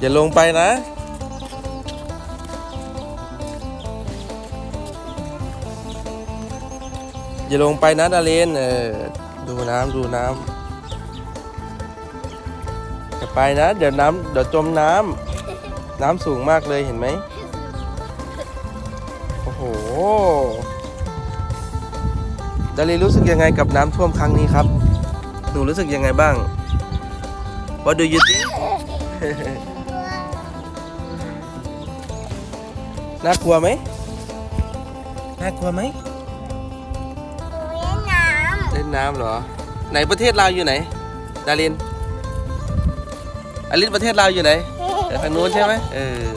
อย่าลงไปนะ อย่าลงไปนะดาเลนเออดูน้ำดูน้ำอย่าไปนะ เดี๋ยวน้ำเดี๋ยวจมน้ำน้ำสูงมากเลยเห็นไหมโอ้โหดาเลนรู้สึกยังไงกับน้ำท่วมครั้งนี้ครับหนูรู้สึกยังไงบ้าง What do you think น่ากลัวไหมน่ากลัวไหมเล่นน้ำเหรอ ไหนประเทศลาวอยู่ไหน ดารินอลินประเทศลาวอยู่ไหนเออทางนู้นใช่ไหมเออ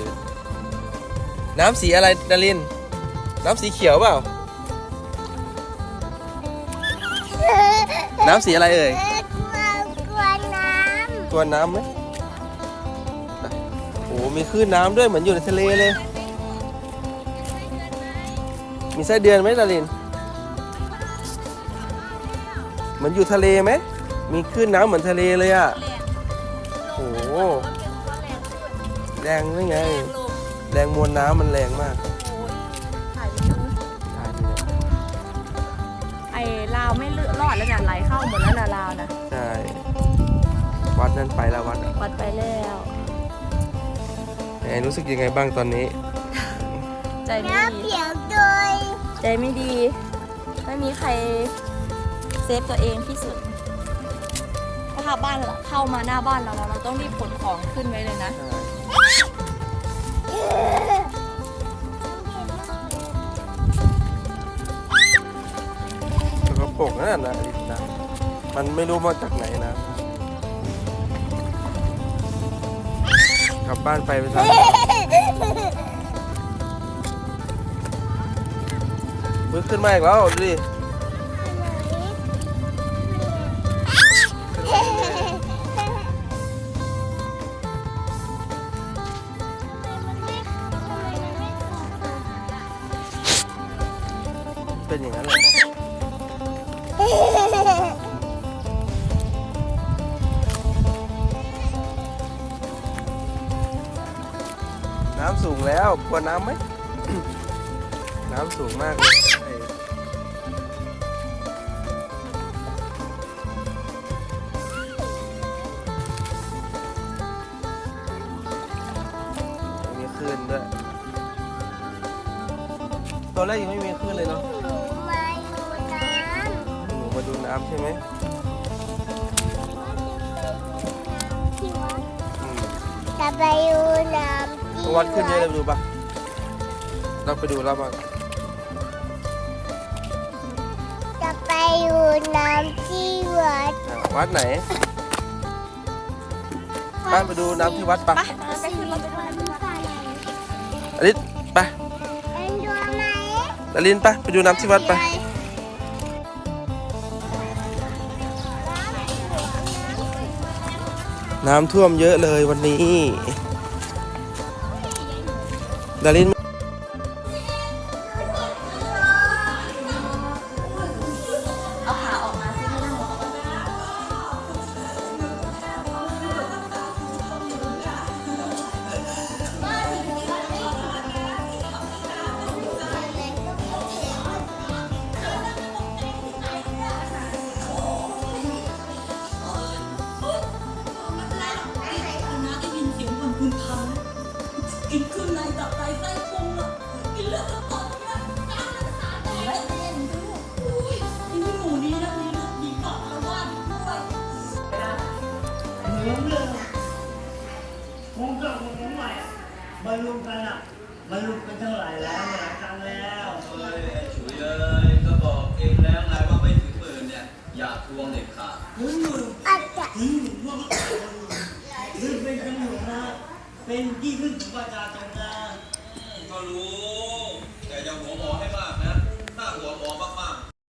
น้ำสีอะไรดาริน น้ำสีเขียวเปล่า น้ำสีอะไรเอ่ยตัวน้ำไหมโอ้มีคลื่นน้ำด้วยเหมือนอยู่ในทะเลเลย มีไส้เดือนไหมดารินเหมือนอยู่ทะเลไหม มีคลื่นน้ำเหมือนทะเลเลยอะ โอ้โห แรงนี่ไง แรงมวลน้ำมันแรงมากถ่ายไปเลยไอ้ลาวไม่รอดแล้วเนี่ยไหลเข้าหมดแล้วนะลาวนะใช่ วัดนั้นไปแล้ววัดอะวัดไปแล้วไหนรู้สึกยังไงบ้างตอนนี้ ใจไม่ดี ใจไม่ดี ไม่มีใครเซฟตัวเองที่สุดถ้าบ้านเราเข้ามาหน้าบ้านเราแล้วเราต้องรีบขนของขึ้นไว้เลยนะ สกปรกนั่นนะอลินะมันไม่รู้มาจากไหนนะ กลับบ้านไปไปทำ ปึ๊กขึ้นมาอีกแล้วดูดิเป็นอย่างนั้นเลยน้ำสูงแล้วกลัวน้ำไหม น้ำสูงมากเลย ตอนแรกยังไม่มีคลื่นเลยเนาะหนูมาดูน้ำใช่ไหมอืมจะไปดูน้ำที่วัดขึ้นเยอะเลยไปดูปะเราไปดูแล้วบ้างจะไปดูน้ำที่วัดอะวัดไหนป้าไปดูน้ำที่วัดปะไปไปขึ้นรถไปด้วยอลิส อลินไปไปดูน้ำที่วัดไป น้ำท่วมเยอะเลยวันนี้ ดาริน กินเครื่องในตับไตไส้พุงอะกินเลือดตกเนี่ยกล้ามเนื้อขาแดงเต้นด้วยอุ้ยที่หมูนี้นะมีเลือดมีเกาะแล้วว่าด้วยผมก็คงใหม่บรรลุกันอะบรรลุกันเท่าไหร่แล้วหลายครั้งแล้ว เอ้ยไอ้ฉุยเอ้ยก็บอกเองแล้วไงว่าไม่ถือปืนเนี่ย อย่าทวงเด็ดขาด ถึงอยู่ อาจจะ ถึงอยู่ว่าถึงเป็นตำรวจนะ เป็นที่พึ่งของประชาชนนะก็รู้